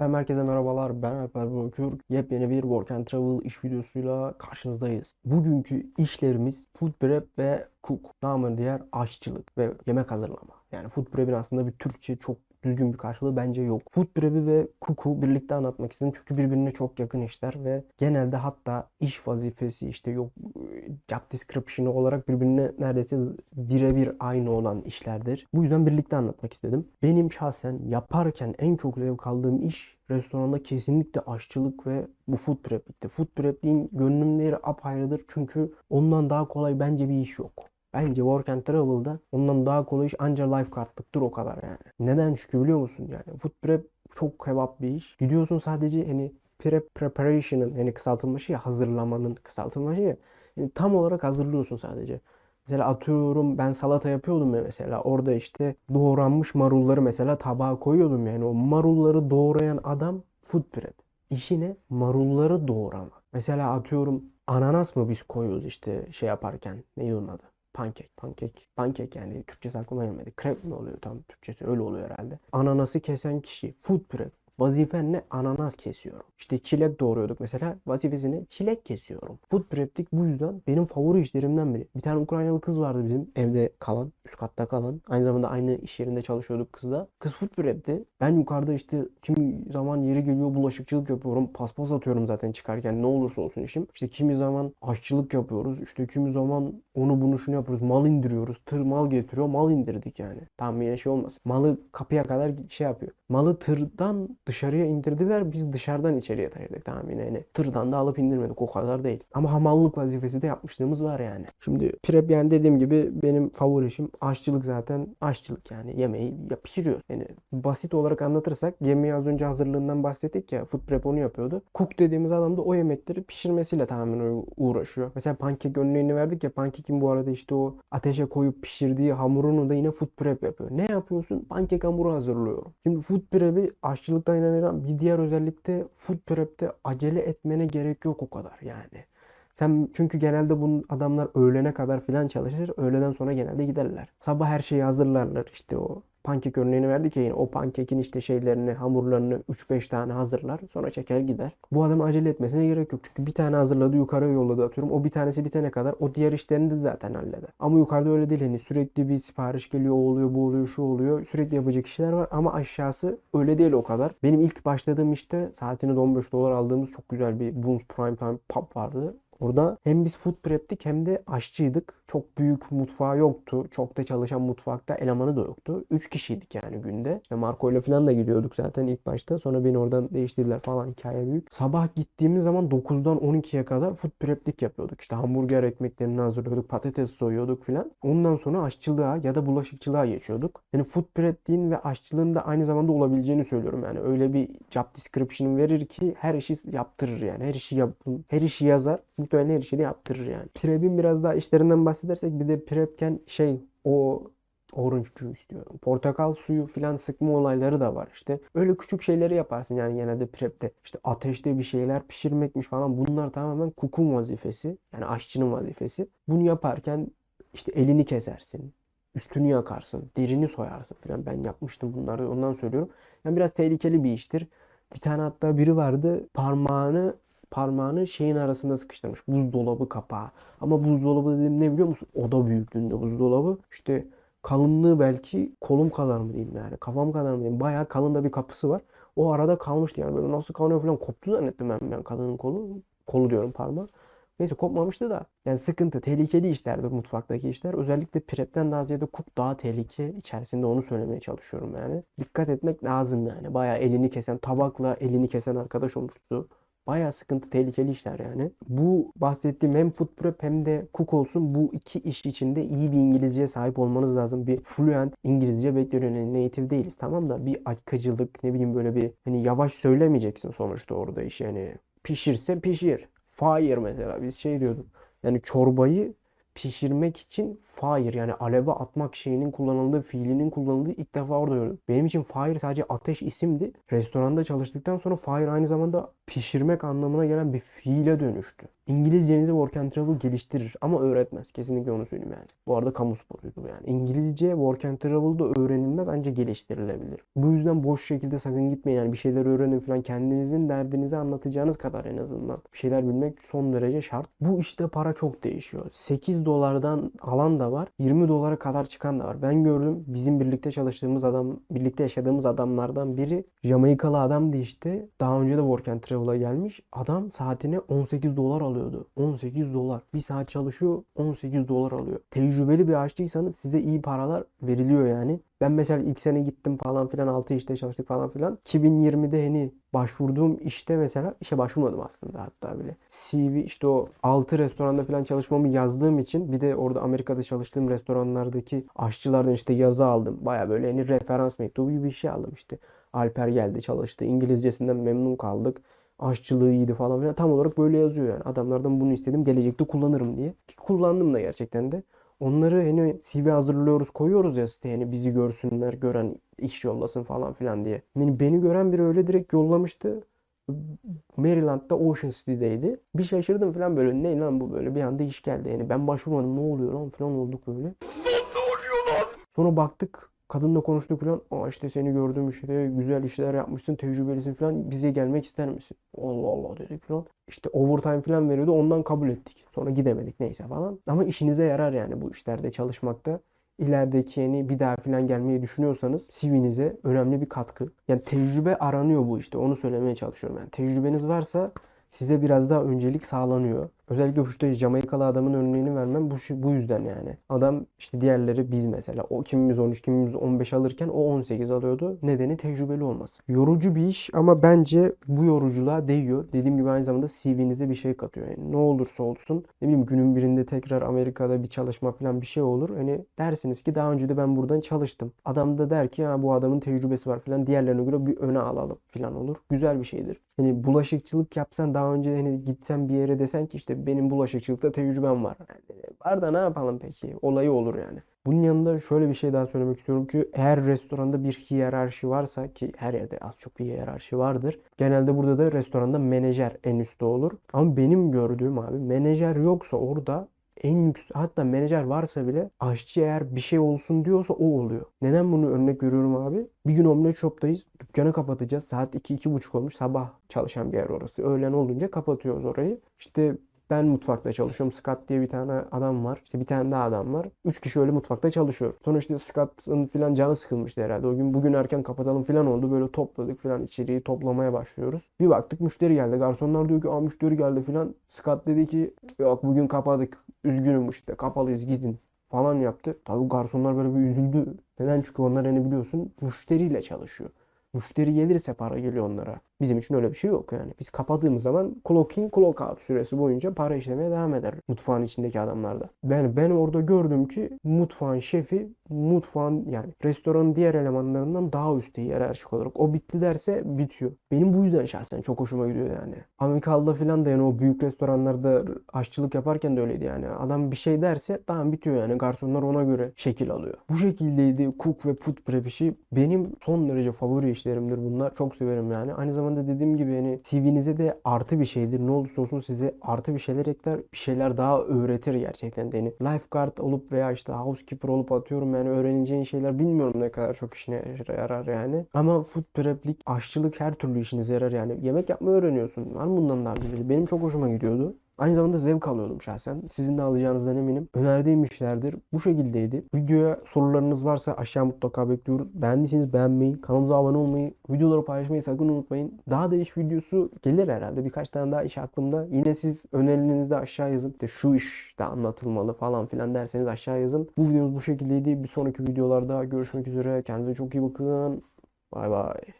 Efendim herkese merhabalar. Ben Alper Bökür. Yepyeni bir Work and Travel iş videosuyla karşınızdayız. Bugünkü işlerimiz food prep ve cook. Namı diğer aşçılık ve yemek hazırlama. Yani food prep'in aslında bir Türkçe çok düzgün bir karşılığı bence yok. Food prep'i ve cook'u birlikte anlatmak istedim. Çünkü birbirine çok yakın işler ve genelde hatta iş vazifesi işte yok job description'ı olarak birbirine neredeyse birebir aynı olan işlerdir. Bu yüzden birlikte anlatmak istedim. Benim şahsen yaparken en çok zevk aldığım iş restoranda kesinlikle aşçılık ve bu food prep'likti. Food prep'liğin gönlümde yeri apayrıdır çünkü ondan daha kolay bence bir iş yok. Bence Work and Travel'da ondan daha kolay iş anca lifeguardlıktır o kadar yani. Neden çünkü biliyor musun yani food prep çok kebap bir iş. Gidiyorsun sadece hani prep preparation'ın yani kısaltılmışı ya hazırlamanın kısaltılmışı ya. Yani tam olarak hazırlıyorsun sadece. Mesela atıyorum ben salata yapıyordum ya mesela orada işte doğranmış marulları mesela tabağa koyuyordum yani o marulları doğrayan adam food prep. İşi ne? Marulları doğramak. Mesela atıyorum ananas mı biz koyuyoruz işte şey yaparken neydi onun adı? Pankek, pankek, pankek yani Türkçesi aklıma gelmedi. Krep mi oluyor tam Türkçesi öyle oluyor herhalde. Ananası kesen kişi food prep. Vazifen ne? Ananas kesiyorum. İşte çilek doğruyorduk mesela. Vazifesini çilek kesiyorum. Food prep'lik bu yüzden benim favori işlerimden biri. Bir tane Ukraynalı kız vardı bizim evde kalan, üst katta kalan. Aynı zamanda aynı iş yerinde çalışıyorduk kızla. Kız food prep'ti. Ben yukarıda işte kimi zaman yeri geliyor bulaşıkçılık yapıyorum. Paspas atıyorum zaten çıkarken ne olursa olsun işim. İşte kimi zaman aşçılık yapıyoruz. İşte kimi zaman onu bunu şunu yapıyoruz. Mal indiriyoruz. Tır mal getiriyor. Mal indirdik yani. Tam yine şey olmaz. Malı kapıya kadar şey yapıyor. Malı tırdan dışarıya indirdiler. Biz dışarıdan içeriye taşıdık tamam yine. Yani tırdan da alıp indirmedik. O kadar değil. Ama hamallık vazifesi de yapmışlığımız var yani. Şimdi prep yani dediğim gibi benim favori işim aşçılık zaten. Aşçılık yani yemeği ya pişiriyoruz. Yani basit olarak anlatırsak yemeği az önce hazırlığından bahsettik ya. Food prep onu yapıyordu. Cook dediğimiz adam da o yemekleri pişirmesiyle tamamen uğraşıyor. Mesela pankek örneğini verdik ya. Pankekin bu arada işte o ateşe koyup pişirdiği hamurunu da yine food prep yapıyor. Ne yapıyorsun? Pankek hamuru hazırlıyorum. Şimdi food prep'i aşçılıktan inanılan bir diğer özellikte food prep'te acele etmene gerek yok o kadar yani. Sen çünkü genelde bu adamlar öğlene kadar filan çalışır. Öğleden sonra genelde giderler. Sabah her şeyi hazırlarlar. İşte o pankek örneğini verdik ya yine o pankekin işte şeylerini, hamurlarını 3-5 tane hazırlar. Sonra çeker gider. Bu adam acele etmesine gerek yok. Çünkü bir tane hazırladı yukarı yolladı atıyorum. O bir tanesi bitene kadar o diğer işlerini de zaten halleder. Ama yukarıda öyle değil. Hani sürekli bir sipariş geliyor, o oluyor, bu oluyor, şu oluyor. Sürekli yapacak işler var ama aşağısı öyle değil o kadar. Benim ilk başladığım işte saatini de 15 dolar aldığımız çok güzel bir Booms Prime Time pub vardı. Orada hem biz food prep'tik hem de aşçıydık. Çok büyük mutfağı yoktu. Çok da çalışan mutfakta elemanı da yoktu. 3 kişiydik yani günde. İşte Marco ile falan da gidiyorduk zaten ilk başta. Sonra beni oradan değiştirdiler falan hikaye büyük. Sabah gittiğimiz zaman 9'dan 12'ye kadar food prep'lik yapıyorduk. İşte hamburger ekmeklerini hazırlıyorduk, patates soyuyorduk falan. Ondan sonra aşçılığa ya da bulaşıkçılığa geçiyorduk. Yani food prep'liğin ve aşçılığın da aynı zamanda olabileceğini söylüyorum. Yani öyle bir job description verir ki her işi yaptırır yani. Her işi yapın, her işi yazar muhtemelen her şeyi yaptırır yani. Prep'in biraz daha işlerinden bahsedersek bir de prepken şey o orange juice diyorum. Portakal suyu filan sıkma olayları da var işte. Öyle küçük şeyleri yaparsın yani genelde prepte. İşte ateşte bir şeyler pişirmekmiş falan bunlar tamamen kukun vazifesi. Yani aşçının vazifesi. Bunu yaparken işte elini kesersin. Üstünü yakarsın. Derini soyarsın filan. Ben yapmıştım bunları ondan söylüyorum. Yani biraz tehlikeli bir iştir. Bir tane hatta biri vardı parmağını parmağını şeyin arasında sıkıştırmış. Buzdolabı kapağı. Ama buzdolabı dediğim ne biliyor musun? Oda büyüklüğünde buzdolabı. İşte kalınlığı belki kolum kadar mı diyeyim yani. Kafam kadar mı diyeyim. Bayağı kalın da bir kapısı var. O arada kalmıştı yani. Böyle nasıl kalıyor falan koptu zannettim ben, ben kadının kolu. Kolu diyorum parmağı. Neyse kopmamıştı da. Yani sıkıntı, tehlikeli işlerdir mutfaktaki işler. Özellikle prepten daha ziyade cook daha tehlike içerisinde onu söylemeye çalışıyorum yani. Dikkat etmek lazım yani. Bayağı elini kesen, tabakla elini kesen arkadaş olmuştu. Bayağı sıkıntı, tehlikeli işler yani. Bu bahsettiğim hem food prep hem de cook olsun bu iki iş içinde iyi bir İngilizceye sahip olmanız lazım. Bir fluent İngilizce bekliyor. Yani native değiliz tamam da bir akıcılık ne bileyim böyle bir hani yavaş söylemeyeceksin sonuçta orada iş yani. Pişirse pişir. Fire mesela biz şey diyorduk. Yani çorbayı pişirmek için fire yani aleve atmak şeyinin kullanıldığı, fiilinin kullanıldığı ilk defa orada gördüm. Benim için fire sadece ateş isimdi. Restoranda çalıştıktan sonra fire aynı zamanda pişirmek anlamına gelen bir fiile dönüştü. İngilizcenizi work and travel geliştirir ama öğretmez. Kesinlikle onu söyleyeyim yani. Bu arada kamu sporuydu yani. İngilizce work and travel'da öğrenilmez ancak geliştirilebilir. Bu yüzden boş şekilde sakın gitmeyin. Yani bir şeyler öğrenin falan. Kendinizin derdinizi anlatacağınız kadar en azından. Bir şeyler bilmek son derece şart. Bu işte para çok değişiyor. 8 dolardan alan da var. 20 dolara kadar çıkan da var. Ben gördüm bizim birlikte çalıştığımız adam, birlikte yaşadığımız adamlardan biri Jamaikalı adamdı işte. Daha önce de work and travel'a gelmiş. Adam saatine 18 dolar alıyordu. 18 dolar. Bir saat çalışıyor 18 dolar alıyor. Tecrübeli bir aşçıysanız size iyi paralar veriliyor yani. Ben mesela ilk sene gittim falan filan 6 işte çalıştık falan filan. 2020'de hani başvurduğum işte mesela işe başvurmadım aslında hatta bile. CV işte o 6 restoranda falan çalışmamı yazdığım için bir de orada Amerika'da çalıştığım restoranlardaki aşçılardan işte yazı aldım. Baya böyle hani referans mektubu gibi bir şey aldım işte. Alper geldi çalıştı. İngilizcesinden memnun kaldık. Aşçılığı iyiydi falan filan. Tam olarak böyle yazıyor yani. Adamlardan bunu istedim. Gelecekte kullanırım diye. Ki kullandım da gerçekten de. Onları hani CV hazırlıyoruz koyuyoruz ya siteye hani bizi görsünler gören iş yollasın falan filan diye. Yani beni gören biri öyle direkt yollamıştı. Maryland'da Ocean City'deydi. Bir şaşırdım falan böyle ne lan bu böyle bir anda iş geldi. Yani ben başvurmadım ne oluyor lan falan olduk böyle. Sonra baktık kadınla konuştuk falan. Aa işte seni gördüm işte güzel işler yapmışsın tecrübelisin falan bize gelmek ister misin? Allah Allah dedik falan. İşte overtime falan veriyordu ondan kabul ettik. Sonra gidemedik neyse falan. Ama işinize yarar yani bu işlerde çalışmakta. İlerideki yeni bir daha falan gelmeyi düşünüyorsanız CV'nize önemli bir katkı. Yani tecrübe aranıyor bu işte onu söylemeye çalışıyorum. Yani tecrübeniz varsa size biraz daha öncelik sağlanıyor. Özellikle şu Jamaikalı adamın örneğini vermem bu, bu yüzden yani. Adam işte diğerleri biz mesela. O kimimiz 13, kimimiz 15 alırken o 18 alıyordu. Nedeni tecrübeli olması. Yorucu bir iş ama bence bu yoruculuğa değiyor. Dediğim gibi aynı zamanda CV'nize bir şey katıyor. Yani ne olursa olsun ne bileyim günün birinde tekrar Amerika'da bir çalışma falan bir şey olur. Hani dersiniz ki daha önce de ben buradan çalıştım. Adam da der ki ha bu adamın tecrübesi var falan diğerlerine göre bir öne alalım falan olur. Güzel bir şeydir. Hani bulaşıkçılık yapsan daha önce hani gitsen bir yere desen ki işte benim bulaşıkçılıkta tecrübem var. Yani var da ne yapalım peki? Olayı olur yani. Bunun yanında şöyle bir şey daha söylemek istiyorum ki eğer restoranda bir hiyerarşi varsa ki her yerde az çok bir hiyerarşi vardır. Genelde burada da restoranda menajer en üstte olur. Ama benim gördüğüm abi menajer yoksa orada en yüksek hatta menajer varsa bile aşçı eğer bir şey olsun diyorsa o oluyor. Neden bunu örnek görüyorum abi? Bir gün Omlet Shop'tayız. Dükkanı kapatacağız. Saat 2-2.30 olmuş. Sabah çalışan bir yer orası. Öğlen olunca kapatıyoruz orayı. İşte ben mutfakta çalışıyorum. Scott diye bir tane adam var. İşte bir tane daha adam var. Üç kişi öyle mutfakta çalışıyor. Sonra işte Scott'ın filan canı sıkılmıştı herhalde. O gün bugün erken kapatalım filan oldu. Böyle topladık filan içeriği toplamaya başlıyoruz. Bir baktık müşteri geldi. Garsonlar diyor ki aa müşteri geldi filan. Scott dedi ki yok bugün kapadık. Üzgünüm işte kapalıyız gidin falan yaptı. Tabii garsonlar böyle bir üzüldü. Neden? Çünkü onlar hani biliyorsun müşteriyle çalışıyor. Müşteri gelirse para geliyor onlara. Bizim için öyle bir şey yok yani. Biz kapadığımız zaman clock in clock out süresi boyunca para işlemeye devam eder mutfağın içindeki adamlarda. Ben ben orada gördüm ki mutfağın şefi mutfağın yani restoranın diğer elemanlarından daha üstte hiyerarşik olarak. O bitti derse bitiyor. Benim bu yüzden şahsen çok hoşuma gidiyor yani. Amerikalı'da falan da yani o büyük restoranlarda aşçılık yaparken de öyleydi yani. Adam bir şey derse tamam bitiyor yani. Garsonlar ona göre şekil alıyor. Bu şekildeydi cook ve food prep işi. Benim son derece favori işlerimdir bunlar. Çok severim yani. Aynı zamanda zamanda dediğim gibi hani CV'nize de artı bir şeydir. Ne olursa olsun size artı bir şeyler ekler. Bir şeyler daha öğretir gerçekten de. Yani lifeguard olup veya işte housekeeper olup atıyorum yani öğreneceğin şeyler bilmiyorum ne kadar çok işine yarar yani. Ama food preplik, aşçılık her türlü işinize yarar yani. Yemek yapmayı öğreniyorsun. Var mı bundan daha güzeli? Benim çok hoşuma gidiyordu. Aynı zamanda zevk alıyordum şahsen. Sizin de alacağınızdan eminim. Önerdiğim işlerdir. Bu şekildeydi. Videoya sorularınız varsa aşağı mutlaka bekliyoruz. Beğendiyseniz beğenmeyi, kanalımıza abone olmayı, videoları paylaşmayı sakın unutmayın. Daha da iş videosu gelir herhalde. Birkaç tane daha iş aklımda. Yine siz önerilerinizi de aşağı yazın. İşte şu iş de anlatılmalı falan filan derseniz aşağı yazın. Bu videomuz bu şekildeydi. Bir sonraki videolarda görüşmek üzere. Kendinize çok iyi bakın. Bay bay.